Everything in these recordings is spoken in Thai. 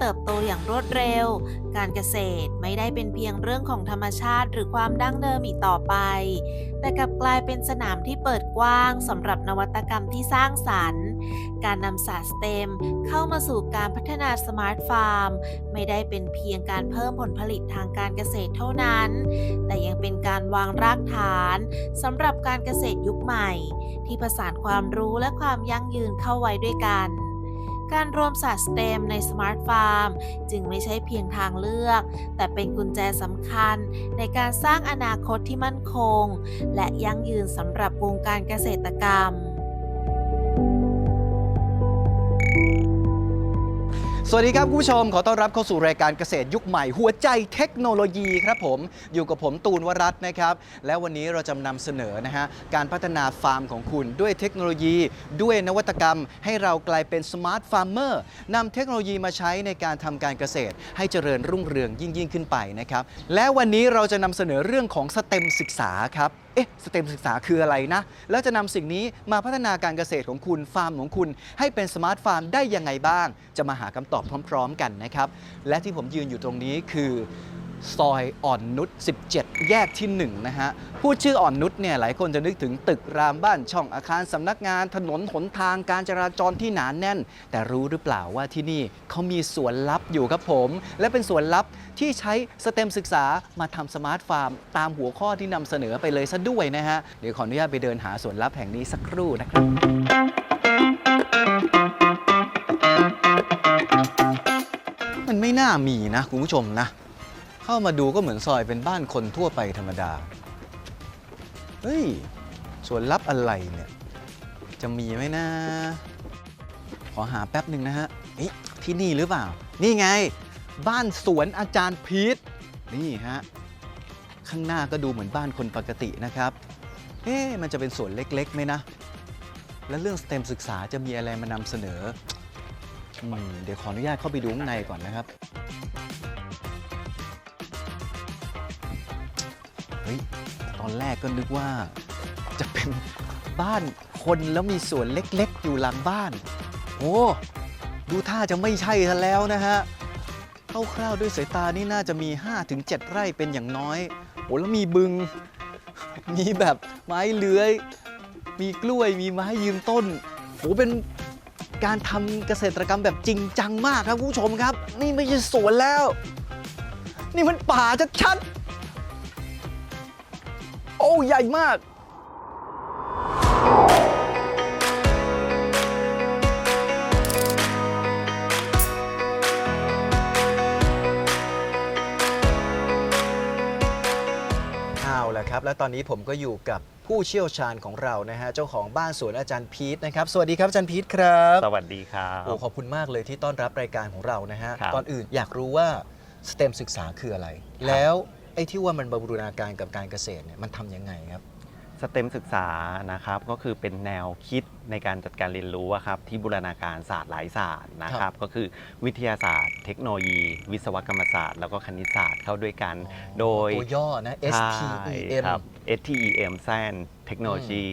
เติบโตอย่างรวดเร็ว การเกษตรไม่ได้เป็นเพียงเรื่องของธรรมชาติ หรือความดั้งเดิมอีกต่อไป แต่กลับกลายเป็นสนามที่เปิดกว้างสำหรับนวัตกรรมที่สร้างสรรค์ การนำศาสตร์สเต็มเข้ามาสู่การพัฒนาสมาร์ทฟาร์ม ไม่ได้เป็นเพียงการเพิ่มผลผลิตทางการเกษตรเท่านั้น แต่ยังเป็นการวางรากฐานสำหรับการเกษตรยุคใหม่ ที่ผสานความรู้และความยั่งยืนเข้าไว้ด้วยกัน การรวมสัตว์สเต็มในสมาร์ทฟาร์มจึงไม่ใช่เพียงทางเลือก แต่เป็นกุญแจสำคัญในการสร้างอนาคตที่มั่นคง และยั่งยืนสำหรับวงการเกษตรกรรม สวัสดีครับคุณผู้ชม ขอต้อนรับเข้าสู่รายการเกษตรยุคใหม่ หัวใจเทคโนโลยีครับผมอยู่กับผมตูนวรัตน์นะครับ และวันนี้เราจะนำเสนอนะฮะการพัฒนาฟาร์มของคุณด้วยเทคโนโลยี ด้วยนวัตกรรม ให้เรากลายเป็นสมาร์ทฟาร์มเมอร์นำเทคโนโลยีมาใช้ในการทำการเกษตร ให้เจริญรุ่งเรืองยิ่งยิ่งขึ้นไปนะครับ และวันนี้เราจะนำเสนอเรื่องของสเต็มศึกษาครับ เอ๊ะสเต็มศึกษาคืออะไรนะ แล้วจะนำสิ่งนี้มาพัฒนาการเกษตรของคุณฟาร์มของคุณ ให้เป็นสมาร์ทฟาร์มได้ยังไงบ้าง จะมาหาคำตอบพร้อม ๆ กันนะครับ และที่ผมยืนอยู่ตรงนี้คือ ซอยอ่อนนุช 17 แยกที่ 1 นะฮะ พูดชื่ออ่อนนุชเนี่ยหลายคนจะนึกถึงตึกรามบ้านช่องอาคารสำนักงานถนนหนทางการจราจรที่หนานแน่น แต่รู้หรือเปล่าว่าที่นี่เขามีสวนลับอยู่ครับผม และเป็นสวนลับที่ใช้สเต็มศึกษามาทำสมาร์ทฟาร์ม ตามหัวข้อที่นำเสนอไปเลยซะด้วยนะฮะ เดี๋ยวขออนุญาตไปเดินหาสวนลับแห่งนี้สักครู่นะครับมันไม่น่ามีนะ คุณผู้ชมนะ เข้ามาดูก็เหมือนซอยเป็นบ้านคนทั่วไปธรรมดา เฮ้ยสวนลับอะไรเนี่ย จะมีไหมนะ ขอหาแป๊บหนึ่งนะฮะเอ๊ะที่นี่หรือเปล่า นี่ไง บ้านสวนอาจารย์พีทนี่ฮะ ข้างหน้าก็ดูเหมือนบ้านคนปกตินะครับ เอ๊ะมันจะเป็นสวนเล็กๆไหมนะ แล้วเรื่องสเต็มศึกษาจะมีอะไรมานำเสนออืมเดี๋ยวขออนุญาตเข้าไปดูข้างในก่อนนะครับ เฮ้ยตอนแรกก็นึกว่าจะเป็นบ้านคนแล้วมีสวนเล็กๆ อยู่หลังบ้าน โอ้ดูท่าจะไม่ใช่ซะแล้วนะฮะคร่าวๆด้วยสายตานี่น่าจะมี 5-7 ไร่เป็นอย่างน้อยโอ้แล้วมีบึง มีแบบไม้เลื้อย มีกล้วยมีไม้ยืนต้นโอ้เป็นการทำเกษตรกรรมแบบจริงจังมากครับคุณผู้ชมครับ นี่ไม่ใช่สวนแล้ว นี่มันป่าชัดๆ อ้ใหญ่มากเอาละครับ และตอนนี้ผมก็อยู่กับผู้เชี่ยวชาญของเรานะฮะเจ้าของบ้านสวนอาจารย์พีทนะครับสวัสดีครับอาจารย์พีทครับสวัสดีครับโอ้ขอบคุณมากเลยที่ต้อนรับรายการของเรานะฮะครับก่อนอื่นอยากรู้ว่าสเต็มศึกษาคืออะไร แล้ว ไอ้ที่ว่ามันบูรณาการกับการเกษตรเนี่ยมันทำยังไงครับ สเต็มศึกษานะครับก็คือเป็นแนวคิดในการจัดการเรียนรู้อะครับที่บูรณาการศาสตร์หลายศาสตร์นะคครัรับบก็คือวิทยาศาสตร์ เทคโนโลยี วิศวกรรมศาสตร์ แล้วก็คณิตศาสตร์เข้าด้วยกัน โดยตัวย่อนะใช่ STEM ครับ STEM Science Technology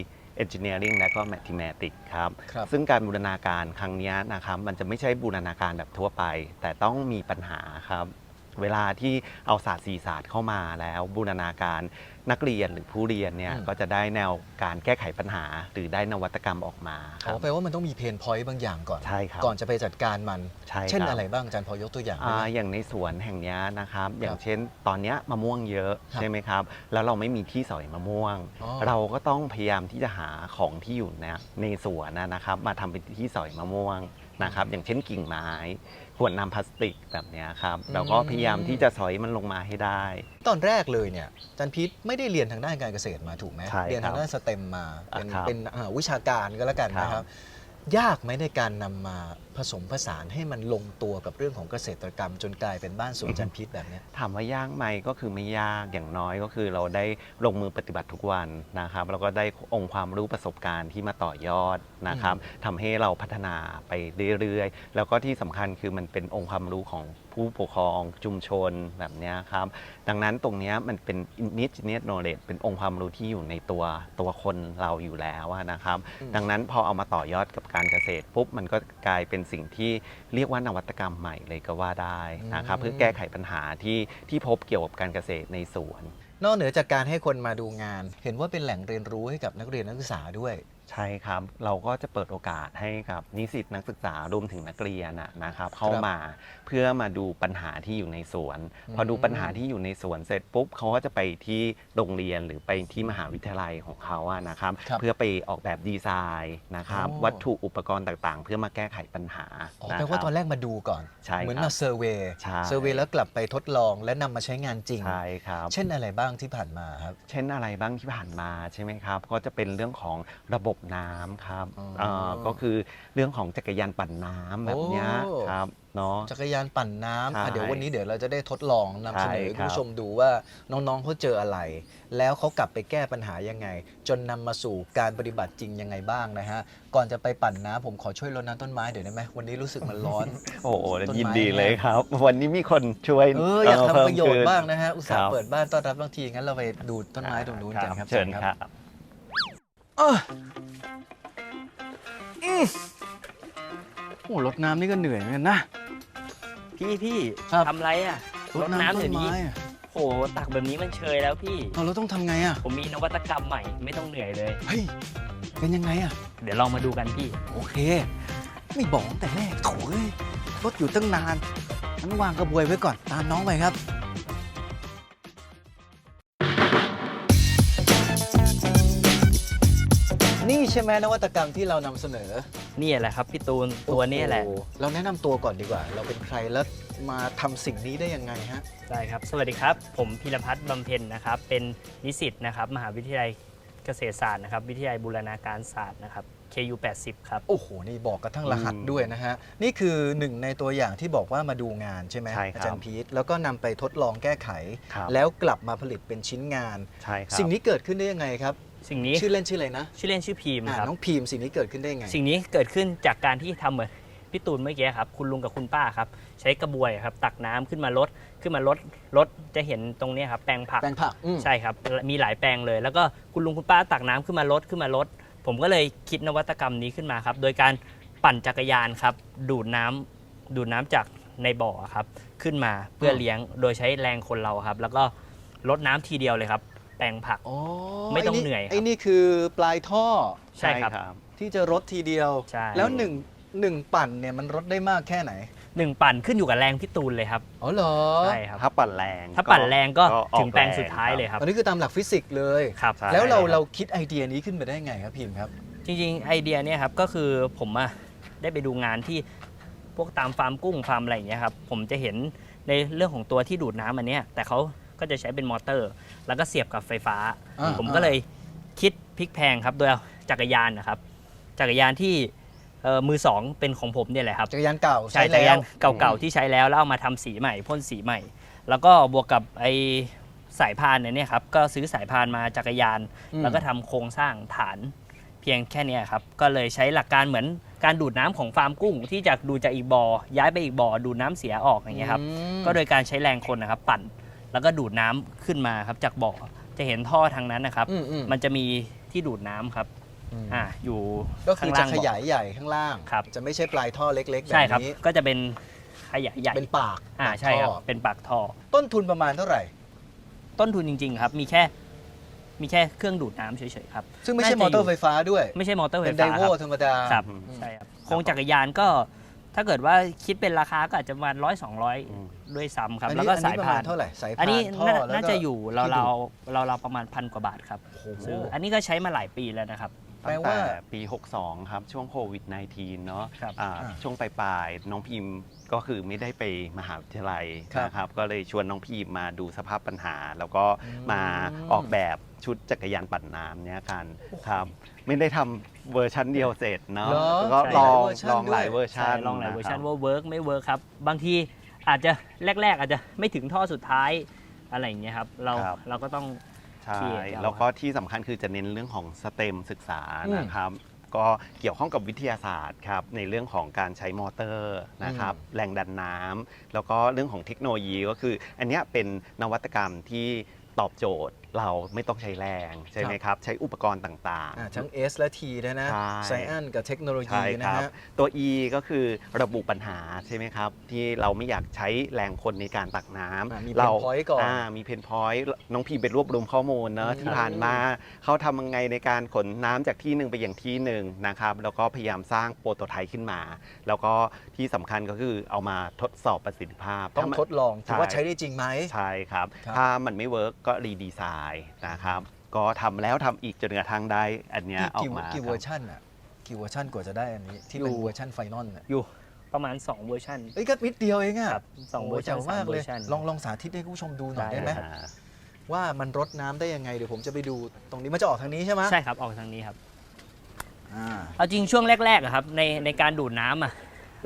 Engineering และก็ Mathematics ครับ ครับ ซึ่งการบูรณาการครั้งเนี้ยนะครับมันจะไม่ใช่บูรณาการแบบทั่วไป แต่ต้องมีปัญหาครับ เวลาที่เอาศาสตร์สีศาสตร์เข้ามาแล้วบูรณาการนักเรียนหรือผู้เรียนเนี่ยอืมก็จะได้แนวการแก้ไขปัญหา หรือได้นวัตกรรมออกมาคอ๋รัอบแปลว่ามันต้องมีเพนพอยต์บางอย่างก่อน ใช่ครับก่อนจะไปจัดการมัน ใช่เช่นครับ อะไรบ้างอาจารย์พอ ยกตัวอย่างได้อ่าไหมอย่างในสวนแห่งเนี้ยนะครับ อย่างเช่น ตอนเนี้ยมะม่วงเยอะครับใช่ไหมครับ แล้วเราไม่มีที่สอยมะม่วง อ๋อ เราก็ต้องพยายามที่จะหาของที่อยู่ในในสวนนะนะครับ มาทำเป็นที่สอยมะม่วงนะครับ อย่างเช่นกิ่งไม้ ขวดน้ำพลาสติกแบบเนี้ยครับเราก็พยายามที่จะสอยมันลงมาให้ได้ ตอนแรกเลยเนี่ยอาจารย์พีทไม่ได้เรียนทางด้านการเกษตรมาถูกไหมใช่ครับเรียนทางด้านสเต็มมาเป็นครับ เป็นอ่าวิชาการก็แล้วกันนะคครัรับบ ยากไหมในการนำมาผสมผสานให้มันลงตัวกับเรื่องของเกษตรกรรม จนกลายเป็นบ้านสวนจันทร์พิษแบบเนี้ย ถามว่ายากไหมก็คือไม่ยากอย่างน้อยก็คือเราได้ลงมือปฏิบัติทุกวันนะครับแล้วก็ได้องค์ความรู้ประสบการณ์ที่มาต่อยอดนะครับทำให้เราพัฒนาไปเรื่อยๆ แล้วก็ที่สำคัญคือมันเป็นองค์ความรู้ของ ผู้ปกครองชุมชนแบบเนี้ยครับ ดังนั้นตรงเนี้ยมันเป็น indigenous knowledge เป็นองค์ความรู้ที่อยู่ในตัวตัวคนเราอยู่แล้วอะนะครับอืมดังนั้นพอเอามาต่อยอดกับการเกษตรปุ๊บมันก็กลายเป็นสิ่งที่เรียกว่านวัตกรรมใหม่เลยก็ว่าได้นะครับอืมเพื่อแก้ไขปัญหาที่ที่พบเกี่ยวกับการเกษตรในสวน นอกเหนือจากการให้คนมาดูงาน เห็นว่าเป็นแหล่งเรียนรู้ให้กับนักเรียนนักศึกษาด้วย ใช่ครับ เราก็จะเปิดโอกาสให้กับนิสิตนักศึกษารวมถึงนักเรียนนะนะครับ เข้ามาเพื่อมาดูปัญหาที่อยู่ในสวน พอดูปัญหาที่อยู่ในสวนเสร็จปุ๊บเขาก็จะไปที่โรงเรียนหรือไปที่มหาวิทยาลัยของเขาอะนะครับ ครับเพื่อไปออกแบบดีไซน์นะครับ โอ้ วัตถุอุปกรณ์ต่างๆ เพื่อมาแก้ไขปัญหาอ๋อนะแปลคว่ารับตอนแรกมาดูก่อน ใช่เหมือนครัมาบ เซอร์เวย์ใช่ เซอร์เวย์แล้วกลับไปทดลองและนำมาใช้งานจริง ใช่ครับ เช่นอะไรบ้างที่ผ่านมาครับ เช่นอะไรบ้างที่ผ่านมาใช่ไหมครับ ก็จะเป็นเรื่องของระบบน้ำครับอ๋อเอ่อก็คือเรื่องของจักรยานปั่นน้ำแบบเนี้ยโอ้ ครับเนาะ จักรยานปั่นน้ำใช่อะเดี๋ยววันนี้เดี๋ยวเราจะได้ทดลองนำเสนอให้ใช่ครับ คุณผู้ชมดูว่าน้องๆเขาเจออะไร แล้วเขากลับไปแก้ปัญหายังไง จนนำมาสู่การปฏิบัติจริงยังไงบ้างนะฮะ ก่อนจะไปปั่นน้ำผมขอช่วยรดน้ำต้นไม้เดี๋ยวได้ไหมวันนี้รู้สึกมันร้อน โอ้โหต้นไม้ ยินดีเลยครับ วันนี้มีคนช่วยเอออยากเพิ่ทำมประโยชน์ขึ้น บ้างนะฮะอุตส่าครัห์บ เปิดบ้านต้อนรับบางทีงั้นเราไปดูต้นไม้ตรงนู้นกันครับเชิญครับ เอออืมโอ้รดน้ำนี่ก็เหนื่อยเหมือนกันนะ พี่พี่ครับ ทำไรอะรดน้ำต้เดี๋ยวนี้ไม้อะโหตักแบบนี้มันเชยแล้วพี่ เอาเราต้องทำไงอะ ผมมีนวัตกรรมใหม่ไม่ต้องเหนื่อยเลย เฮ้ย เป็นยังไงอะ เดี๋ยวลองมาดูกันพี่ โอเค ไม่บอกตั้งแต่แรกโถ่เอ้ยรถอยู่ตั้งนานงั้นวางกระบวยไว้ก่อน ตามน้องไปครับ นี่ใช่ไหมนวัตกรรมที่เรานำเสนอนี่แหละครับพี่ตูนตัวนี้แหละ โอ้โเราแนะนำตัวก่อนดีกว่า เราเป็นใครแล้วมาทำสิ่งนี้ได้ยังไงฮะ ได้ครับ สวัสดีครับ ผมพิรพัฒน์บำเพ็ญนะครับ เป็นนิสิตนะครับ มหาวิทยาลัยเกษตรศาสตร์นะครับ วิทยาลัยบูรณาการศาสตร์นะครับ KU 80ครับ โอ้โห นี่บอกกระทั่งรหัสอืมด้วยนะฮะ นี่คือหนึ่งในตัวอย่างที่บอกว่ามาดูงานใช่ไหมใช่ครับ อาจารย์พีทแล้วก็นำไปทดลองแก้ไข ครับแล้วกลับมาผลิตเป็นชิ้นงาน ใช่ครับสิ่งนี้เกิดขึ้นได้ยังไงครับ สิ่งนี้ชื่อเล่นชื่ออะไรนะชื่อเล่นชื่อพีมอ่าครับน้องพีมสิ่งนี้เกิดขึ้นได้ยังไง สิ่งนี้เกิดขึ้นจากการที่ทำเหมือนพี่ตูนเมื่อกี้ครับ คุณลุงกับคุณป้าครับ ใช้กระบวยครับ ตักน้ำขึ้นมาลดขึ้นมาลดลดจะเห็นตรงเนี้ยครับ แปลงผัก แปลงผักอืม ใช่ครับ มีหลายแปลงเลย แล้วก็คุณลุงคุณป้าตักน้ำขึ้นมาลดขึ้นมาลด ผมก็เลยคิดนวัตกรรมนี้ขึ้นมาครับ โดยการปั่นจักรยานครับ ดูดน้ำดูดน้ำจากในบ่อครับ ขึ้นมาเพื่อเลี้ยงโดยใช้แรงคนเราครับ แล้วก็ลดน้ำทีเดียวเลยครับ แปลงผัก อ๋อไม่ต้องไเหนื่อยครับไอ้นี่คือปลายท่อใช่ครับ ที่จะรดทีเดียว ใช่ แล้วหนึ่งหนึ่งปั่นเนี่ยมันรดได้มากแค่ไหน หนึ่งปั่นขึ้นอยู่กับแรงพี่ตูนเลยครับอ๋อเหรอใช่ครับ ถ้าปั่นแรงถ้าปั่นแรงก็ออถึงแปลงรสุดท้ายเลยครับ อันนี้คือตามหลักฟิสิกส์เลย ครับใช่แล้วเราครับเราคิดไอเดียนี้ขึ้นมาได้ไงครับพิมพ์ครับ จริงๆ ไอเดียเนี่ยครับก็คือผมอะได้ไปดูงานที่พวกตามฟาร์มกุ้งฟาร์มอะไรอย่างเงี้ยครับผมจะเห็นในเรื่องของตัวที่ดูดน้ำอันเนี้ยแต่เขา ก็จะใช้เป็นมอเตอร์ แล้วก็เสียบกับไฟฟ้า อ่าผมก็เลยคิดพลิกแพลงครับโดยเอาจักรยานนะครับ จักรยานที่เอ่อมือสองเป็นของผมเนี่ยแหละครับ จักรยานเก่าใช่ใช้จักรแล้ยาว นเก่าๆที่ใช้แล้วแล้วเอามาทำสีใหม่พ่นสีใหม่ แล้วก็บวกกับไอสายพานเนี่ยครับก็ซื้อสายพานมาจักรยาน อืม แล้วก็ทำโครงสร้างฐานเพียงแค่เนี้ยครับก็เลยใช้หลักการเหมือนการดูดน้ำของฟาร์มกุ้ง ที่จะดูดจากอีกบ่อย้ายไปอีกบ่อดูดน้ำเสียออกอย่างเงี้ยครับอืมก็โดยการใช้แรงคนนะครับปั่น แล้วก็ดูดน้ำขึ้นมาครับจากบ่อจะเห็นท่อทางนั้นนะครับ อืมอืมมันจะมีที่ดูดน้ำครับอืมอ่าอยู่ก็คือข้างจะล่างขยายใหญ่ข้างล่าง ครับ จะไม่ใช่ปลายท่อเล็กๆแบใช่บครับนี้ก็จะเป็นขยายใหญ่เป็นปากอ่าปากใช่ครับท่อเป็นปากท่อ ต้นทุนประมาณเท่าไหร่ ต้นทุนจริง ๆ ครับ มีแค่ มีแค่เครื่องดูดน้ำเฉยๆครับ ซึ่งไม่ใช่น่ามจะอเตอร์อยู่ ไฟฟ้าด้วย ไม่ใช่มอเตอร์ไฟเป็นไดฟ้าโวครับธรรมดา ครับอืม ใช่ครับโครงจักรยานก็ ถ้าเกิดว่าคิดเป็นราคาก็อาจจะประมาณร้อยสองร้อยอืม ด้วยซ้ำครับ อันแล้วนี้ก็อันสานี้ยประพามาณนเท่าไหร่สายอันพานี้นท่อน่าแล้วน่าก็จะอยู่เราที่เราดูด เราเราประมาณพันกว่าบาทครับโอ้โห ซื้ออันนี้ก็ใช้มาหลายปีแล้วนะครับ แปลตั้งว่า แต่ปี 62 ครับ ช่วงโควิด -19 เนาะครับอ่าอ่าช่วงปลายๆน้องพิมพ์ก็คือไม่ได้ไปมหาวิทยาลัยครับนะครับ ก็เลยชวนน้องพิมพ์มาดูสภาพปัญหา แล้วก็อืม มาออกแบบชุดจักรยานปั่นน้ำเนี่ยกันครับ ไม่ได้ทำเวอร์ชันเดียวเสร็จเนาะเหรอก็ใช่ ลองหลายเวอร์ชันลองหลายด้วยเวอร์ชัใช่นลองหลายเวอร์ชันนะคบว่าเวิร์กไม่เวิร์กครับ บางทีอาจจะแรก ๆ อาจจะไม่ถึงท่อสุดท้ายอะไรอย่างเงี้ยครับ เราครับเราก็ต้อง ใช่ที่จะเอาแล้วก็ที่สำคัญคือจะเน้นเรื่องของสเต็มศึกษานะครับ ก็เกี่ยวข้องกับวิทยาศาสตร์ครับในเรื่องของการใช้มอเตอร์นะครับแรงดันน้ำแล้วก็เรื่องของเทคโนโลยีก็คือ อันเนี้ยเป็นนวัตกรรมที่ตอบโจทย์ เราไม่ต้องใช้แรงใช่ไหมครับ ใช้อุปกรณ์ต่าง อ่าทั้ง S และ T ด้วยนะใช่ ไซแอนกับเทคโนโลๆ ยีใช่คนะรับฮะ ตัว E ก็คือระบุปัญหาใช่ไหมครับ ที่เราไม่อยากใช้แรงคนในการตักน้ำอ่ามีเรา pain point ก่อนอ่ามีเพนพอยต์น้องพีไปรวบรวมข้อมูลเนอะอืม ที่ผ่านมาเขาทำยังไงในการขนน้ำจากที่หนึ่งไปอย่างที่หนึ่งนะครับแล้วก็พยายามสร้างโปรโตไทป์ขึ้นมา แล้วก็ที่สำคัญก็คือเอามาทดสอบประสิทธิภาพต้องถ้ามัน ทดลองว่าใช่ใช้ได้จริงไหม ใช่ครับ ครับถ้ามันไม่เวิร์กก็รีดีไซน์นะครับ ก็ทำแล้วทำอีกจนกระทั่งได้ อันเนี้ยออกกี่มากี่คเวรัอบร์ชันอะกี่เวอร์ชันกว่าจะได้อันนี้ที่อยู่เป็นเวอร์ชันไฟนอลอะอยู่ประมาณ 2 เวอร์ชันเอ้ยก็นิดเดียวเองอะครับสองโโหเวอร์ชันจ๋งมากสามเวเลอยร์ชัน ลองลองสาธิตให้คุณผู้ชมดูหน่อยได้ ได้ไหมอ่าว่ามันรดน้ำได้ยังไงเดี๋ยวผมจะไปดูตรงนี้มันจะออกทางนี้ใช่ไหมใช่ครับออกทางนี้ครับ อ่าเอาจริงช่วงแรกๆอะครับในในการดูดน้ำอะ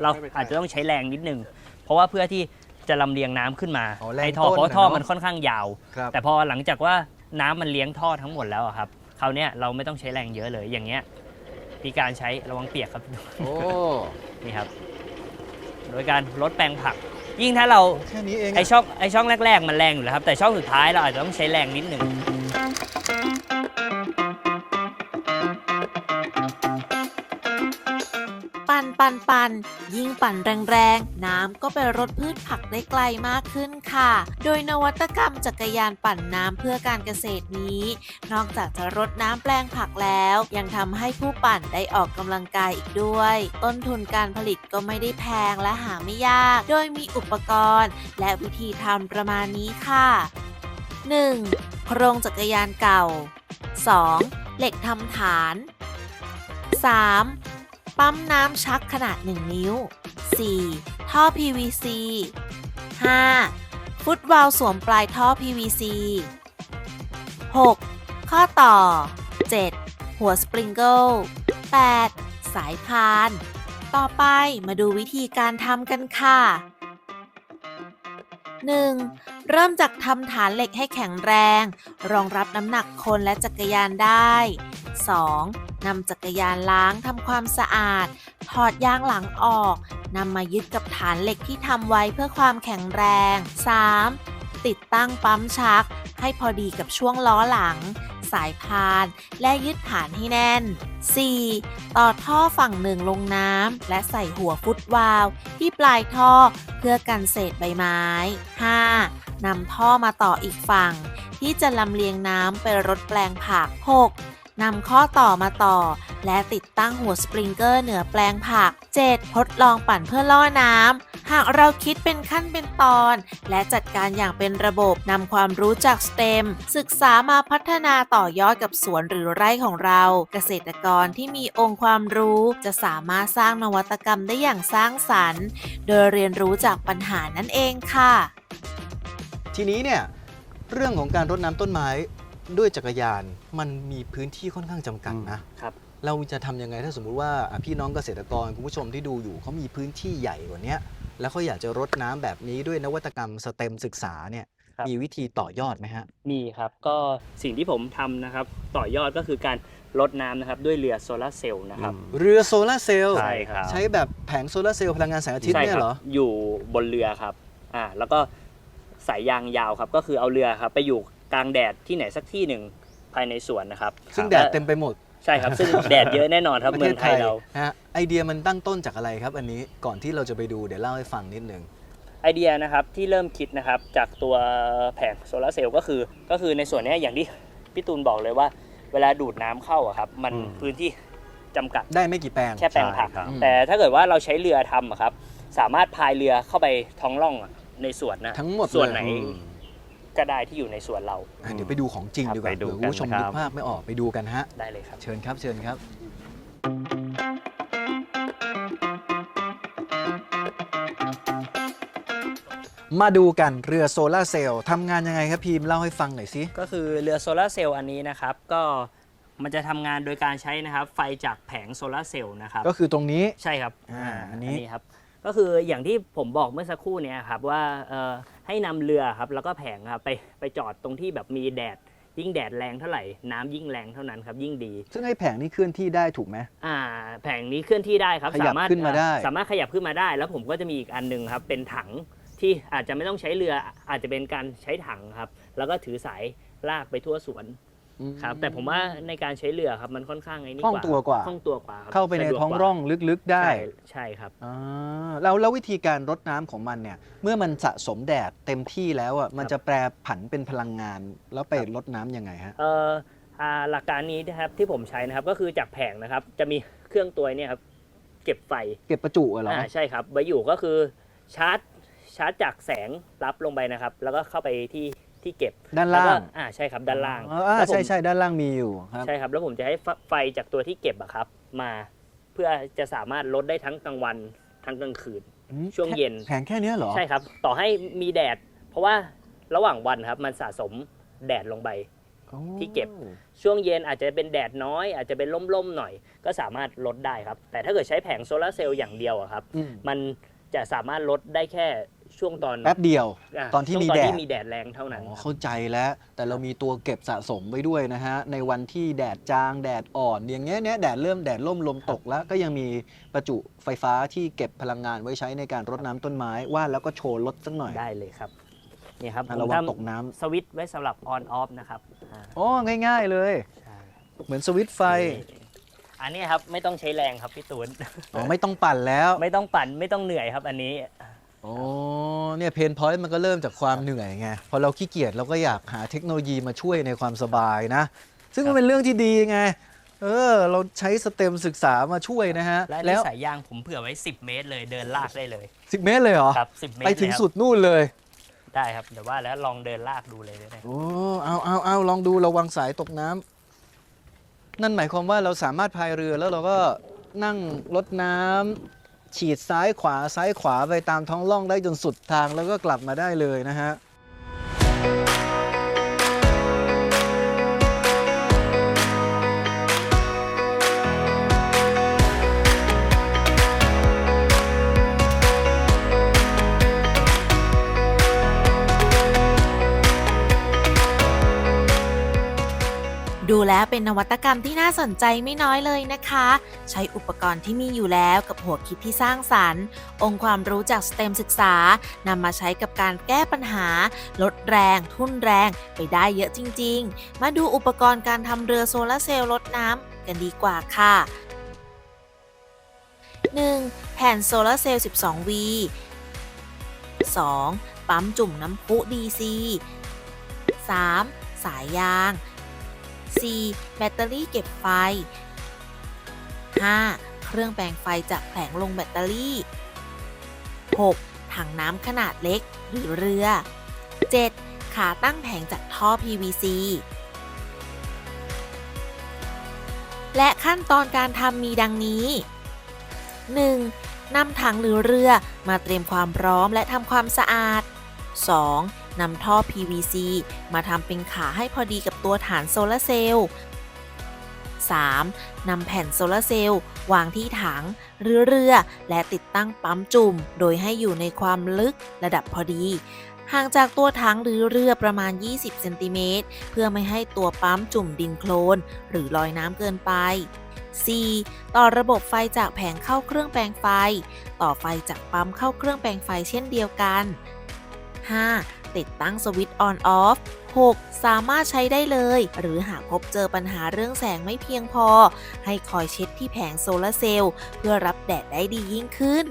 เราอาจจะต้องใช้แรงนิดนึง เพราะว่าเพื่อที่ จะลำเลียงน้ำขึ้นมาอ๋อแรงในท่อต้นเพราะท่อน่ะเนอะมันค่อนข้างยาว ครับ แต่พอหลังจากว่าน้ำมันเลี้ยงท่อทั้งหมดแล้วอะครับคราวเนี้ยเราไม่ต้องใช้แรงเยอะเลยอย่างเงี้ยมีการใช้ระวังเปียกครับ โอ้ นี่ครับ โดยการลดแปลงผัก ยิ่งถ้าเราแค่นี้เองไออะช่องไอช่องแรก ๆ มันแรงอยู่แล้วครับ แต่ช่องสุดท้ายเราอาจจะต้องใช้แรงนิดหนึ่ง ปั่นปั่นปั่นยิ่งปั่นแรงๆ น้ำก็ไปรดพืชผักได้ไกลมากขึ้นค่ะ โดยนวัตกรรมจักรยานปั่นน้ำเพื่อการเกษตรนี้ นอกจากจะรดน้ำแปลงผักแล้ว ยังทำให้ผู้ปั่นได้ออกกำลังกายอีกด้วย ต้นทุนการผลิตก็ไม่ได้แพงและหาไม่ยาก โดยมีอุปกรณ์ และวิธีทำประมาณนี้ค่ะ 1. โครงจักรยานเก่า 2. เหล็กทำฐาน 3. ปั๊มน้ำชักขนาด 1 นิ้ว 4. ท่อ PVC 5. ฟุตวาลสวมปลายท่อ PVC 6. ข้อต่อ 7. หัวสปริงเกิล 8. สายพาน ต่อไปมาดูวิธีการทำกันค่ะ 1. เริ่มจากทำฐานเหล็กให้แข็งแรง รองรับน้ำหนักคนและจักรยานได้ 2. นำจักรยานล้างทำความสะอาด ถอดยางหลังออกนำมายึดกับฐานเหล็กที่ทำไว้เพื่อความแข็งแรง 3. ติดตั้งปั๊มชัก ให้พอดีกับช่วงล้อหลัง สายพาน และยึดฐานให้แน่น 4. ต่อท่อฝั่งหนึ่งลงน้ำและใส่หัวฟุตวาล์วที่ปลายท่อเพื่อกันเศษใบไม้ 5. นำท่อมาต่ออีกฝั่ง ที่จะลำเลียงน้ำไปรดแปลงผัก 6. นำข้อต่อมาต่อ และติดตั้งหัวสปริงเกอร์เหนือแปลงผัก 7. ทดลองปั่นเพื่อล่อน้ำ หากเราคิดเป็นขั้นเป็นตอน และจัดการอย่างเป็นระบบนำความรู้จากสเต็มศึกษามาพัฒนาต่อยอดกับสวนหรือไร่ของเรา เกษตรกรที่มีองค์ความรู้จะสามารถสร้างนวัตกรรมได้อย่างสร้างสรรค์ โดยเรียนรู้จากปัญหานั่นเองค่ะ ทีนี้เนี่ยเรื่องของการรดน้ำต้นไม้ ด้วยจักรยานมันมีพื้นที่ค่อนข้างจำกัดนะ ครับ เราจะทำยังไงถ้าสมมุติว่าอะพี่น้องเกษตรกรคุณผู้ชมที่ดูอยู่เขามีพื้นที่ใหญ่กว่าเนี้ยแล้วเขาอยากจะรดน้ำแบบนี้ด้วยนวัตกรรมสเต็มศึกษาเนี่ยครับ มีวิธีต่อยอดไหมฮะ มีครับก็สิ่งที่ผมทำนะครับ ต่อยอดก็คือการลดน้ำนะครับ ด้วยเรือโซลาร์เซลล์นะครับอืมเรือโซลาร์เซลล์ใช่ครับ ใช้แบบแผงโซลาร์เซลล์พลังงานแสงอาทิตย์ใช่เนี่ยครัเหรออยู่บนเรือครับอ่าแล้วก็สายยางยาวครับ ก็คือเอาเรือครับ ไปอยู่ กลางแดดที่ไหนสักที่หนึ่งภายในสวนนะครับ ซึ่งแดดเต็มไปหมด ใช่ครับ ซึ่งแดดเยอะแน่นอนครับประเมืเทองศไทยเราฮะไอเดียมันตั้งต้นจากอะไรครับ อันนี้ก่อนที่เราจะไปดูเดี๋ยวเล่าให้ฟังนิดนึงไอเดียนะครับที่เริ่มคิดนะครับจากตัวแผงโซลาร์เซลล์ก็คือ ก็คือในส่วนเนี้ยอย่างที่พี่ตูนบอกเลยว่า เวลาดูดน้ำเข้าอะครับ มันอืมพื้นที่จำกัดได้ไม่กี่แปลงแค่แปลงผักใช่ครับแต่ถ้าเกิดว่าเราใช้เรือทำอะครับ สามารถพายเรือเข้าไปท้องร่องอะในสวนนะทั้งหมดเลยส่วนไหนอืม ก็ได้ที่อยู่ในสวนเรา อะเดี๋ยวไปดูของจริงครับดีกว่าไปดูเผื่อคุณผู้ชมกันนึครักบ ภาพไม่ออกไปดูกันฮะ ได้เลยครับ เชิญครับ เชิญครับ มาดูกันเรือโซลาร์เซลล์ทำงานยังไงครับพีมเล่าให้ฟังหน่อยสิ ก็คือเรือโซลาร์เซลล์อันนี้นะครับ ก็มันจะทำงานโดยการใช้นะครับ ไฟจากแผงโซลาร์เซลล์นะครับ ก็คือตรงนี้ ใช่ครับอ่าอันนี้ ครับ ก็คืออย่างที่ผมบอกเมื่อสักครู่เนี้ครับว่าเอ่อให้นำเรือครับแล้วก็แผงครับไปไปจอดตรงที่แบบมีแดดยิ่งแดดแรงเท่าไหร่น้ำยิ่งแรงเท่านั้นครับยิ่งดี ซึ่งให้แผงนี้เคลื่อนที่ได้ถูกไหมอ่า แผงนี้เคลื่อนที่ได้ครับขยับสามารถขึ้นมาได้สามารถขยับขึ้นมาได้ แล้วผมก็จะมีอีกอันหนึงครับ เป็นถังที่อาจจะไม่ต้องใช้เรืออาจจะเป็นการใช้ถังครับ แล้วก็ถือสายลากไปทั่วสวน ครับ แต่ผมว่าในการใช้เรือครับมันค่อนข้างไอ้นี่คล่องตัวกว่า คล่องตัวกว่าครับเข้าไปในสะดวกท้องกว่าร่องลึกๆได้ใช่ใช่ครับ อ่าแล้วแล้ววิธีการรดน้ำของมันเนี่ย เมื่อมันสะสมแดดเต็มที่แล้วอะมันจะแปรผันเป็นพลังงาน แล้วไปรดน้ำยังไงฮะ เอ่ออ่าหลักการนี้นะครับที่ผมใช้นะครับก็คือจากแผงนะครับ จะมีเครื่องตัวเนี่ยครับเก็บไฟเก็บประจุเหรออ่าใช่ครับไว้อยู่ก็คือชาร์จชาร์จจากแสงรับลงไปนะครับ แล้วก็เข้าไปที่ ที่เก็บด้านแล้วล่าก็งอ่าใช่ครับด้านล่างอ๋ออ่าแล้วผมใช่ใช่ด้านล่างมีอยู่ครับ ใช่ครับแล้วผมจะให้ไฟไฟจากตัวที่เก็บอะครับ มาเพื่อจะสามารถลดได้ทั้งกลางวันทั้งกลางคืน อืมช่วงเย็น แผงแค่เนี้ยเหรอ ใช่ครับ ต่อให้มีแดด เพราะว่าระหว่างวันครับ มันสะสมแดดลงไปโอ้ที่เก็บ ช่วงเย็นอาจจะเป็นแดดน้อย อาจจะเป็นล่มๆหน่อย ก็สามารถลดได้ครับ แต่ถ้าเกิดใช้แผงโซลาร์เซลล์อย่างเดียวอะครับ อืม มันจะสามารถลดได้แค่ ช่วงตอนแป๊บเดียวาตอนที่ช่วงมีตอนแดด ที่มีแดดแรงเท่านั้นอ๋อครับเข้าใจแล้วแต่เรามีตัวเก็บสะสมไว้ด้วยนะฮะ ในวันที่แดดจางแดดอ่อนอย่างเงี้ยเนี้ยแดดเริ่มแดดล่มลมตกแล้ว ก็ยังมีประจุไฟฟ้าที่เก็บพลังงานไว้ใช้ในการรดน้ำต้นไม้ว่าแล้วก็โชว์รถสักหน่อยได้เลยครับนี่ครับอะผมระวังทำตกน้ำสวิตช์ไว้สำหรับออนออฟนะครับอ่าอ๋อง่าย ๆเลย ใช่เหมือนสวิตช์ไฟอันนี้ครับไม่ต้องใช้แรงครับพี่ตูน อ๋อไม่ต้องปั่นแล้ว ไม่ต้องปั่นไม่ต้องเหนื่อยครับอันนี้ โอ้เนี่ยเพนพอยต์มันก็เริ่มจากความเหนื่อยไงพอเราขี้เกียจเราก็อยากหาเทคโนโลยีมาช่วยในความสบายนะ ซึ่งมันเป็นเรื่องที่ดีไง เออ เราใช้สเต็มศึกษามาช่วยนะฮะ และแล้นี่วสายยางผมเผื่อไว้ 10 เมตรเลยเดินลากได้เลย 10 เมตรเลยเหรอ ครับ10เมตรไปถึงเลยครับสุดนู่นเลย ได้ครับเดี๋ยวว่าแล้วลองเดินลากดูเลยได้โอ้เอาเอาเอาลองดูระวังสายตกน้ำนั่นหมายความว่าเราสามารถพายเรือแล้วเราก็นั่งรดน้ำ ฉีดซ้ายขวาซ้ายขวาไปตามท้องล่องได้จนสุดทางแล้วก็กลับมาได้เลยนะฮะ แล้วเป็นนวัตกรรมที่น่าสนใจไม่น้อยเลยนะคะ ใช้อุปกรณ์ที่มีอยู่แล้วกับหัวคิดที่สร้างสรรค์ องค์ความรู้จากสเต็มศึกษานำมาใช้กับการแก้ปัญหา ลดแรง ทุ่นแรงไปได้เยอะจริง ๆ มาดูอุปกรณ์การทำเรือโซลาร์เซลล์ลดน้ำกันดีกว่าค่ะ 1. แผ่นโซลาร์เซลล์ 12V 2. ปั๊มจุ่มน้ำพุ DC 3. สายยาง 4. แบตเตอรี่เก็บไฟ 5. เครื่องแปลงไฟจากแผงลงแบตเตอรี่ 6. ถังน้ำขนาดเล็กหรือเรือ 7. ขาตั้งแผงจากท่อ PVC และขั้นตอนการทำมีดังนี้ 1. นำถังหรือเรือมาเตรียมความพร้อมและทำความสะอาด 2. นำท่อ PVC มาทำเป็นขาให้พอดีกับตัวฐานโซลาร์เซลล์ 3. นำแผ่นโซลาร์เซลล์วางที่ถังหรือเรือ และติดตั้งปั๊มจุ่ม โดยให้อยู่ในความลึกระดับพอดี ห่างจากตัวถังหรือเรือประมาณ 20 เซนติเมตร เพื่อไม่ให้ตัวปั๊มจุ่มดินโคลน หรือลอยน้ำเกินไป 4. ต่อระบบไฟจากแผงเข้าเครื่องแปลงไฟ ต่อไฟจากปั๊มเข้าเครื่องแปลงไฟเช่นเดียวกัน 5. ติดตั้งสวิตช์ออนออฟ 6. สามารถใช้ได้เลย หรือหากพบเจอปัญหาเรื่องแสงไม่เพียงพอ ให้คอยเช็ดที่แผงโซลาร์เซลล์เพื่อรับแดดได้ดียิ่งขึ้น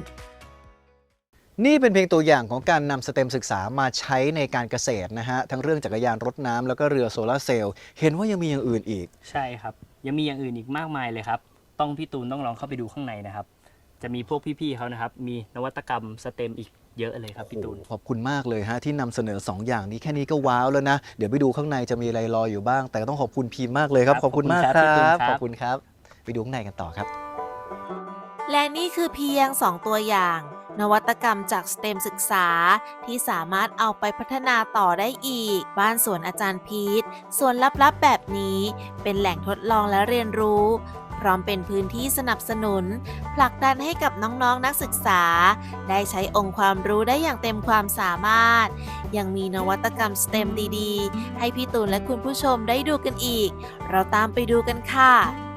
นี่เป็นเพียงตัวอย่างของการนำสเต็มศึกษามาใช้ในการเกษตรนะฮะ ทั้งเรื่องจักรยานรถน้ำแล้วก็เรือโซลาร์เซลล์เห็นว่ายังมีอย่างอื่นอีก ใช่ครับ ยังมีอย่างอื่นอีกมากมายเลยครับ ต้องพี่ตูนต้องลองเข้าไปดูข้างในนะครับ จะมีพวกพี่ๆเขานะครับ มีนวัตกรรมสเต็มอีก เยอะเลยครับพี่ตูนโอ้โหขอบคุณมากเลยฮะที่นำเสนอ 2 อย่างนี้แค่นี้ก็ว้าวแล้วนะ เดี๋ยวไปดูข้างในจะมีอะไรรออยู่บ้าง แต่ก็ต้องขอบคุณพีมมากเลยครับ ครับขอบคุณมากขอบคคุณครัรับบขอบคุณครับไปดูข้างในกันต่อครับ และนี่คือเพียง 2 ตัวอย่าง นวัตกรรมจากสเต็มศึกษา ที่สามารถเอาไปพัฒนาต่อได้อีก บ้านสวนอาจารย์พีทส่วนลับๆแบบนี้ เป็นแหล่งทดลองและเรียนรู้ พร้อมเป็นพื้นที่สนับสนุน ผลักดันให้กับน้องๆนนักศึกษา ได้ใช้องค์ความรู้ได้อย่างเต็มความสามารถ ยังมีนวัตกรรมสเต็มดีๆ ให้พี่ตูนและคุณผู้ชมได้ดูกันอีก เราตามไปดูกันค่ะ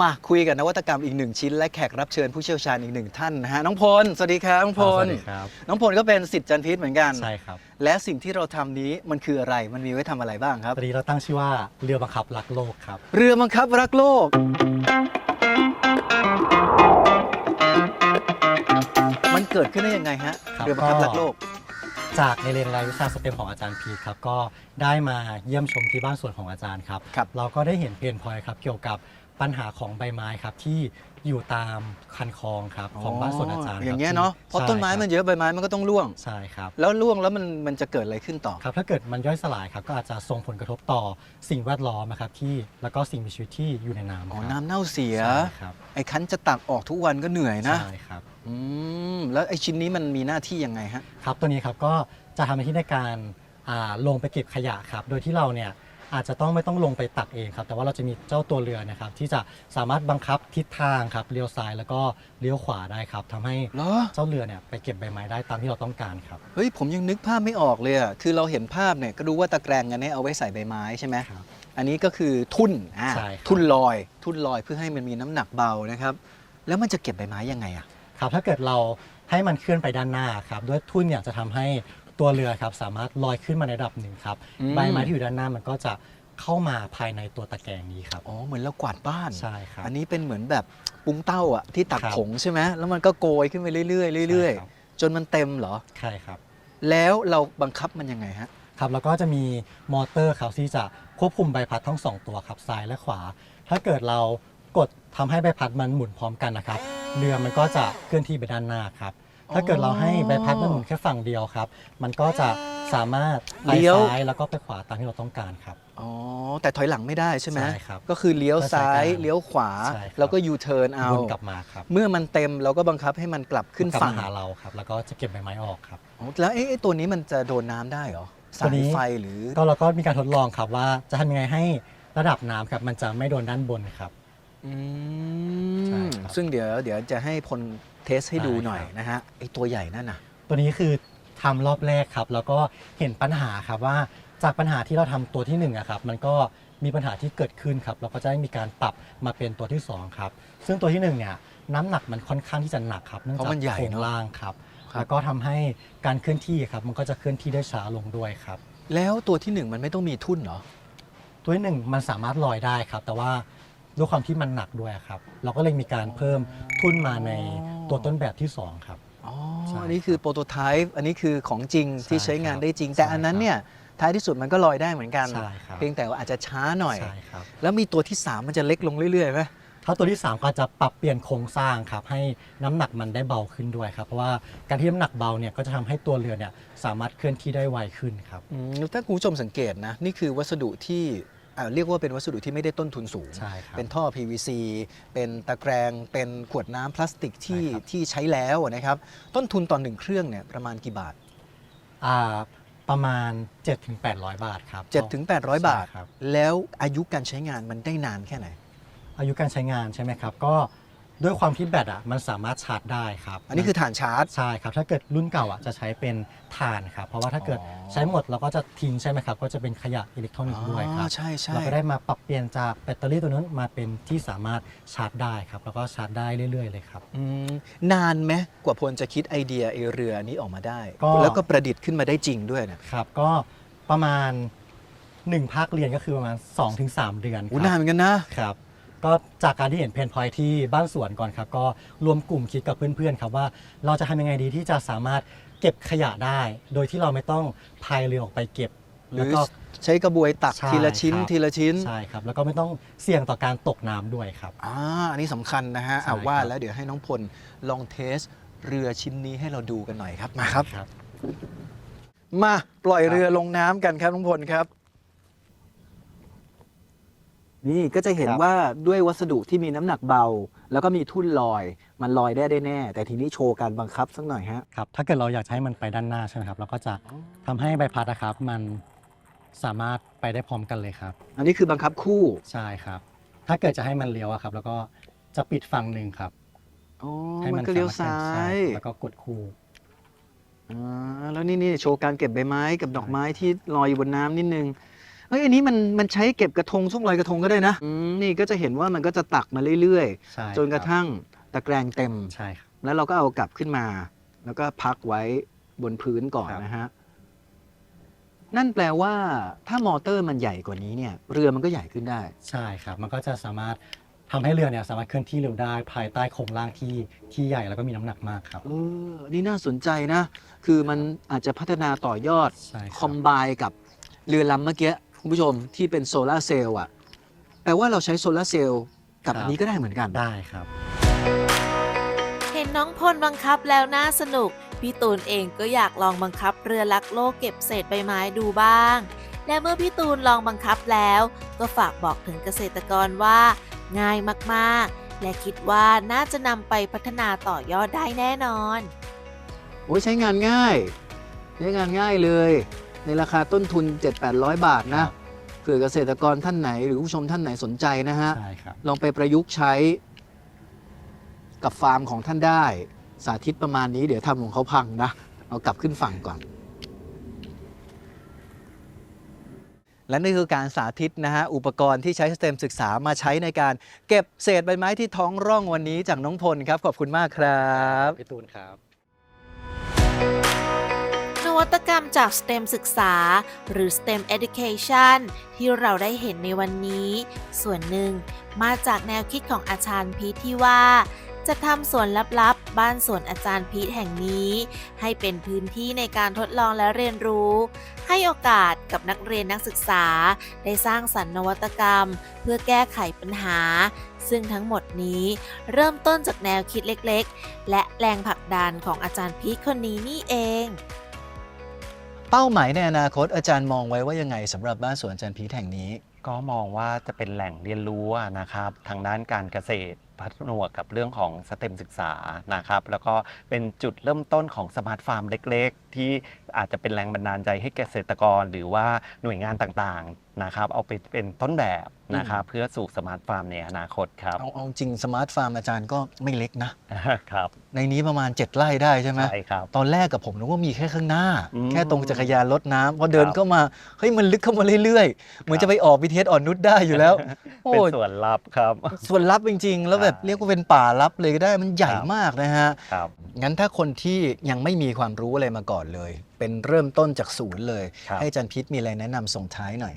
มาคุยกับนวัตกรรมอีกหนึ่งชิ้น และแขกรับเชิญผู้เชี่ยวชาญอีกหนึ่งท่านนะฮะน้องพลสวัสดีครับน้องพสลวัสดีครับน้องพลก็เป็นสิทธิ์จันทร์พีทเหมือนกันใช่ครับ และสิ่งที่เราทำนี้มันคืออะไรมันมีไว้ทำอะไรบ้างครับตอนนี้เราตั้งชื่อว่าเรือบังคับรักโลกครับ เรือบังคับรักโลกมันเกิดขึ้นได้ยังไงฮะครับเรือบังคับรักโลก จากในเรียนรายวิชาสเต็มของอาจารย์พีทครับก็ได้มาเยี่ยมชมที่บ้านสวนของอาจารย์ครับครับเราก็ได้เห็นเพนพอยครับเกี่ยวกับ ปัญหาของใบไม้ครับที่อยู่ตามคันคลองครับของบ้านสวนอาจารย์ครับอย่างเงี้ยเนาะเพราะใช่ต้นไม้มันเยอะใบไม้มันก็ต้องร่วงใช่ครับแล้วร่วงแล้วมันมันจะเกิดอะไรขึ้นต่อครับถ้าเกิดมันย่อยสลายครับก็อาจจะส่งผลกระทบต่อสิ่งแวดล้อมนะครับที่แล้วก็สิ่งมีชีวิตที่อยู่ในน้ำอ๋อครับน้ำเน่าเสียใช่ครับไอ้คันจะตักออกทุกวันก็เหนื่อยนะใช่ครับอืมแล้วไอ้ชิ้นนี้มันมีหน้าที่ยังไงฮะครับตัวนี้ครับก็จะทำหน้าที่ในการอ่าลงไปเก็บขยะครับ โดยที่เราเนี่ย อาจจะต้องไม่ต้องลงไปตักเองครับ แต่ว่าเราจะมีเจ้าตัวเรือนะครับ ที่จะสามารถบังคับทิศทางครับเลี้ยวซ้ายแล้วก็เลี้ยวขวาได้ครับทำให้เหรอ เจ้าเรือเนี่ยไปเก็บใบไม้ได้ตามที่เราต้องการครับ เฮ้ย ผมยังนึกภาพไม่ออกเลยอะคือเราเห็นภาพเนี่ยก็รู้ว่าตะแกรงอันนี้เอาไว้ใส่ใบไม้ใช่ไหม ครับอันนี้ก็คือทุ่นอ่าใช่ครับ ทุ่นลอย ทุ่นลอยเพื่อให้มันมีน้ำหนักเบานะครับ แล้วมันจะเก็บใบไม้ยังไงอะ ครับถ้าเกิดเราให้มันเคลื่อนไปด้านหน้าครับด้วยทุ่นเนี่ยจะทำให้ ตัวเรือครับสามารถลอยขึ้นมาในระดับหนึ่งครับใบไม้ที่อยู่ด้านหน้ามันก็จะเข้ามาภายในตัวตะแกรงนี้ครับ อ๋อเหมือนเรากวาดบ้าน ใช่ครับ อันนี้เป็นเหมือนแบบปุ้งเต้าอะที่ตักครับผงใช่ไหมแล้วมันก็โกยขึ้นไปเรื่อยๆเรื่อยใช่ครับ ๆ จนมันเต็มเหรอ ใช่ครับ แล้วเราบังคับมันยังไงฮะ ครับแล้วก็จะมีมอเตอร์ครับที่จะควบคุมใบพัดทั้งสองตัวครับซ้ายและขวา ถ้าเกิดเรากดทำให้ใบพัดมันหมุนพร้อมกันนะครับเรือมันก็จะเคลื่อนที่ไปด้านหน้าครับ ถ้าเกิดเราให้ใบพัดมันหมุนแค่ฝั่งเดียวครับ มันก็จะสามารถไปเลี้ยว ซ้ายแล้วก็ไปขวาตามที่เราต้องการครับ อ๋อ แต่ถอยหลังไม่ได้ใช่ไหมใช่ครับก็คือเลี้ยวซ้ายก็ใช้การเลี้ยวขวา ใช่ครับ แล้วก็ยูเทิร์นเอาวนกลับมาครับเมื่อมันเต็มเราก็บังคับให้มันกลับขึ้นกลับฝั่มางหาเราครับ แล้วก็จะเก็บใบไม้ออกครับ อ๋อแล้วไอ้ไอ้ตัวนี้มันจะโดนน้ำได้เหรอตัสาวยนี้ไฟหรือ ก็เราก็มีการทดลองครับว่าจะทำยังไงให้ระดับน้ำครับมันจะไม่โดนด้านบนครับ อืใช่มครับ ซึ่งเดี๋ยวเดี๋ยวจะให้พลเทสให้ดูได้หน่อยครับนะฮะไอ้ตัวใหญ่นั่นน่ะ ตัวนี้คือทำรอบแรกครับ แล้วก็เห็นปัญหาครับว่าจากปัญหาที่เราทำตัวที่หนึ่งอะครับ มันก็มีปัญหาที่เกิดขึ้นครับเราก็จะได้มีการปรับมาเป็นตัวที่สองครับ ซึ่งตัวที่หนึ่งเนี่ยน้ำหนักมันค่อนข้างที่จะหนักครับเนื่องเพจากราะมันใหญ่โครงเนอะล่างครับ ครับ แล้วก็ทำให้การเคลื่อนที่ครับ มันก็จะเคลื่อนที่ได้ช้าลงด้วยครับ แล้วตัวที่หนึ่งมันไม่ต้องมีทุ่นเหรอ ตัวที่หนึ่งมันสามารถลอยได้ครับ แต่ว่า ด้วยความที่มันหนักด้วยครับ เราก็เลยมีการเพิ่มทุ่นมาในตัวต้นแบบที่สองครับ อ๋อ ใช่อันนี้คือโปรโตไทป์ อันนี้คือของจริงที่ใช่ใช้งานครับได้จริง แต่ใช่อันนั้นครับเนี่ยท้ายที่สุดมันก็ลอยได้เหมือนกัน ใช่ครับ เพียงแต่ว่าอาจจะช้าหน่อย ใช่ครับ แล้วมีตัวที่ 3 มันจะเล็กลงเรื่อยๆไหม ถ้าตัวที่ 3 ก็จะปรับเปลี่ยนโครงสร้างครับ ให้น้ำหนักมันได้เบาขึ้นด้วยครับ เพราะว่าการที่น้ำหนักเบาเนี่ยก็จะทำให้ตัวเรือเนี่ยสามารถเคลื่อนที่ได้ไวขึ้นครับ อืมถ้าคุณผู้ชมสังเกตนะ นี่คือวัสดุที่อ่า เรียกว่าเป็นวัสดุที่ไม่ได้ต้นทุนสูงใช่ครับเป็นท่อ PVC เป็นตะแกรงเป็นขวดน้ำพลาสติกที่ใช่ครับที่ใช้แล้วนะครับ ต้นทุนต่อหนึ่งเครื่องเนี่ยประมาณกี่บาทอ่าประมาณ 7-800 บาทครับ7-800 บาทใช่ครับแล้วอายุการใช้งานมันได้นานแค่ไหน อายุการใช้งานใช่ไหมครับ ก็ ด้วยความที่แบตอะมันสามารถชาร์จได้ครับอันนี้คือฐานชาร์จ ใช่ครับ ถ้าเกิดรุ่นเก่าอะจะใช้เป็นถ่านครับ เพราะว่าถ้าเกิดอ๋อใช้หมดเราก็จะทิ้งใช่ไหมครับ ก็จะเป็นขยะอิเล็กทรอนิกส์ด้วยคอ๋รัอบใช่ใช่ เราก็ได้มาปรับเปลี่ยนจากแบตเตอรี่ตัวนั้นมาเป็นที่สามารถชาร์จได้ครับ แล้วก็ชาร์จได้เรื่อยๆเลยครับ อืมนานไหมกว่าพลจะคิดไอเดียไอเรือนี้ออกมาได้ ก็ แล้วก็ประดิษฐ์ขึ้นมาได้จริงด้วยเนี่ยครับ ก็ประมาณ 1 ภาคเรียนก็คือประมาณ 2-3 เดือนคอู้รันานเหมือนกันนะ ครับ ก็จากการที่เห็นเพนพอยที่บ้านสวนก่อนครับ ก็รวมกลุ่มคิดกับเพื่อนๆครับว่าเราจะทำยังไงดีที่จะสามารถเก็บขยะได้ โดยที่เราไม่ต้องพายเรือออกไปเก็บ หรืแล้วอก็ ใช้กระบวยตักใช่ทีละชิ้นครับ ทีละชิ้นใช่ครับ แล้วก็ไม่ต้องเสี่ยงต่อการตกน้ำด้วยครับ อ่าอันนี้สำคัญนะฮะใช่เอาว่าครับ แล้วเดี๋ยวให้น้องพลลองเทสเรือชิ้นนี้ให้เราดูกันหน่อยครับมาครับ ครับ มาปล่อยเรือลงน้ำกันครับน้องพลครับ นี่ก็จะเห็นครับ ว่าด้วยวัสดุที่มีน้ำหนักเบา แล้วก็มีทุ่นลอย มันลอยได้ได้แน่ แต่ทีนี้โชว์การบังคับสักหน่อยฮะ ครับถ้าเกิดเราอยากจะให้มันไปด้านหน้าใช่ไหมครับเราก็จะทำให้ใบพัดนะครับมันสามารถไปได้พร้อมกันเลยครับ อันนี้คือบังคับคู่ ใช่ครับ ถ้าเกิดจะให้มันเลี้ยวอะครับ แล้วก็จะปิดฝั่งหนึ่งครับอ๋อ ให้มันก็เลี้ยวซ้าใช่ยแล้วก็กดคู่ อ่าแล้วนี่นี่โชว์การเก็บใบไม้กับดอกไม้ที่ลอยอยู่บนน้ำนิดนึงเฮ้ยอันนี้มันมันใช้เก็บกระทงช่วงลอยกระทงก็ได้นะ อืมนี่ก็จะเห็นว่ามันก็จะตักมาเรื่อยใช่ๆ จนกระทั่งตะแกรงเต็ม ใช่ครับ แล้วเราก็เอากลับขึ้นมา แล้วก็พักไว้บนพื้นก่อนครับ นะฮะ นั่นแปลว่า ถ้ามอเตอร์มันใหญ่กว่านี้เนี่ย เรือมันก็ใหญ่ขึ้นได้ ใช่ครับ มันก็จะสามารถทำให้เรือเนี่ยสามารถเคลื่อนที่เร็วได้ภายใต้โครงร่างที่ที่ใหญ่แล้วก็มีน้ำหนักมากครับ เออ นี่น่าสนใจนะ คือมันอาจจะพัฒนาต่อยอด ใช่คครับอมไบกับเรือลำเมื่อกี้ คุณผู้ชมที่เป็นโซลาร์เซลล์อะแปลว่าเราใช้โซลาร์เซลล์กับครับอันนี้ก็ได้เหมือนกัน ได้ครับ เห็นน้องพลบังคับแล้วน่าสนุก พี่ตูนเองก็อยากลองบังคับเรือลักโลกเก็บเศษใบไม้ดูบ้าง และเมื่อพี่ตูนลองบังคับแล้ว ก็ฝากบอกถึงเกษตรกรว่า ง่ายมากๆ และคิดว่าน่าจะนำไปพัฒนาต่อยอดได้แน่นอน โอ้ยใช้งานง่าย ใช้งานง่ายเลย ในราคาต้นทุน 7-800 บาทนะเผื่อเกษตรกรท่านไหนหรือผู้ชมท่านไหนสนใจนะฮะ ใช่ครับ ลองไปประยุกต์ใช้กับฟาร์มของท่านได้ สาธิตประมาณนี้เดี๋ยวทำของเขาพังนะ เอากลับขึ้นฝั่งก่อน และนี่คือการสาธิตนะฮะ อุปกรณ์ที่ใช้สเต็มศึกษามาใช้ในการเก็บเศษใบไม้ที่ท้องร่องวันนี้จากน้องพลครับ ขอบคุณมากครับ พี่ตูนครับน วัตกรรมจาก STEM ศึกษา หรือ STEM Education ที่เราได้เห็นในวันนี้ ส่วนหนึ่งมาจากแนวคิดของอาจารย์พีทที่ว่า จะทำสวนลับๆ บ้านสวนอาจารย์พีทแห่งนี้ ให้เป็นพื้นที่ในการทดลองและเรียนรู้ ให้โอกาสกับนักเรียนนักศึกษา ได้สร้างสรรค์นวัตกรรม เพื่อแก้ไขปัญหา ซึ่งทั้งหมดนี้เริ่มต้นจากแนวคิดเล็กๆ และแรงผลักดันของอาจารย์พีทคนนี้นี่เอง เป้าหมายในอนาคตอาจารย์มองไว้ว่ายังไงสำหรับบ้านสวนอาจารย์พีทแห่งนี้ ก็มองว่าจะเป็นแหล่งเรียนรู้อะนะครับ ทางด้านการเกษตรพัฒนวกกับเรื่องของสเต็มศึกษานะครับ แล้วก็เป็นจุดเริ่มต้นของสมาร์ทฟาร์มเล็ก ที่อาจจะเป็นแรงบันดาลใจให้เกษตรกรหรือว่าหน่วยงานต่างๆนะครับ เอาไปเป็นต้นแบบนะครับเพื่อสู่สมาร์ทฟาร์มในอนาคตครับเอาเอาจริงสมาร์ทฟาร์มอาจารย์ก็ไม่เล็กนะครับในนี้ประมาณ 7 ไร่ได้ใช่ไหมใช่ครับตอนแรกกับผมนึกว่ามีแค่ข้างหน้าอืมแค่ตรงจักรยานรถน้ำพอเดินครับเข้ามาเฮ้ยมันลึกเข้ามาเรื่อยๆ เหมือนครับจะไปออกบีเทสอ่อนนุชได้อยู่แล้วโอ้เป็นยส่วนลับครับส่วนลับจริง ๆ แล้วแบบใช่เรียกว่าเป็นป่าลับเลยก็ได้มันใหญ่ครับมากนะฮะครับงั้นถ้าคนที่ยังไม่มีความรู้อะไรมาก่อนเลย เป็นเริ่มต้นจากศูนย์เลย ครับ ให้อาจันพิษมีอะไรแนะนำส่งท้ายหน่อย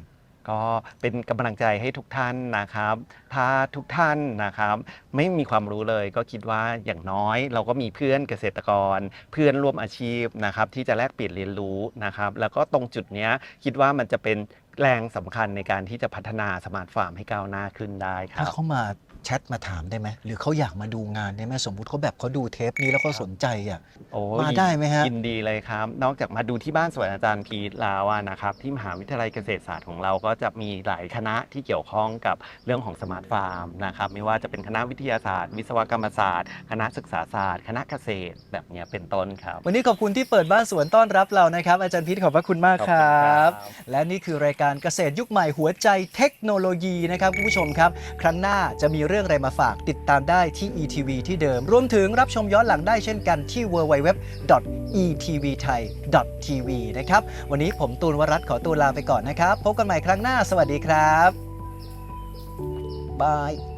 ก็เป็นกำลังใจให้ทุกท่านนะครับ ถ้าทุกท่านนะครับ ไม่มีความรู้เลยก็คิดว่าอย่างน้อย เราก็มีเพื่อนเกษตรกร เพื่อนร่วมอาชีพนะครับ ที่จะแลกเปลี่ยนเรียนรู้นะครับ แล้วก็ตรงจุดเนี้ยคิดว่ามันจะเป็นแรงสำคัญในการที่จะพัฒนาสมาร์ทฟาร์มให้ก้าวหน้าขึ้นได้คถ้ารับ เขามา แชทมาถามได้ไหมหรือเขาอยากมาดูงานได้ไหมสมมุติเขาแบบเขาดูเทปนี้แล้วเขาสนใจอะ โอ้มาได้ไหมฮะ ยินดีเลยครับ นอกจากมาดูที่บ้านสวนอาจารย์พีทแล้วอะนะครับ ที่มหาวิทยาลัยเกษตรศาสตร์ของเราก็จะมีหลายคณะที่เกี่ยวข้องกับเรื่องของสมาร์ทฟาร์มนะครับ ไม่ว่าจะเป็นคณะวิทยาศาสตร์ วิศวกรรมศาสตร์ คณะศึกษาศาสตร์ คณะเกษตรแบบเนี้ยเป็นต้นครับ วันนี้ขอบคุณที่เปิดบ้านสวนต้อนรับเรานะครับ อาจารย์พิษขอบพระคุณมากครัขอบคุณครับ บ และนี่คือรายการเกษตรยุคใหม่หัวใจเทคโนโลยีนะครับคุณผู้ชมครับ ครั้งหน้าจะมีเรื่องื่องอะไรมาฝาก ติดตามได้ที่ ETV ที่เดิม รวมถึงรับชมย้อนหลังได้เช่นกันที่ www.etvthai.tv นะครับ วันนี้ผมตูนวรัตขอตัวลาไปก่อนนะครับ พบกันใหม่ครั้งหน้า สวัสดีครับบาย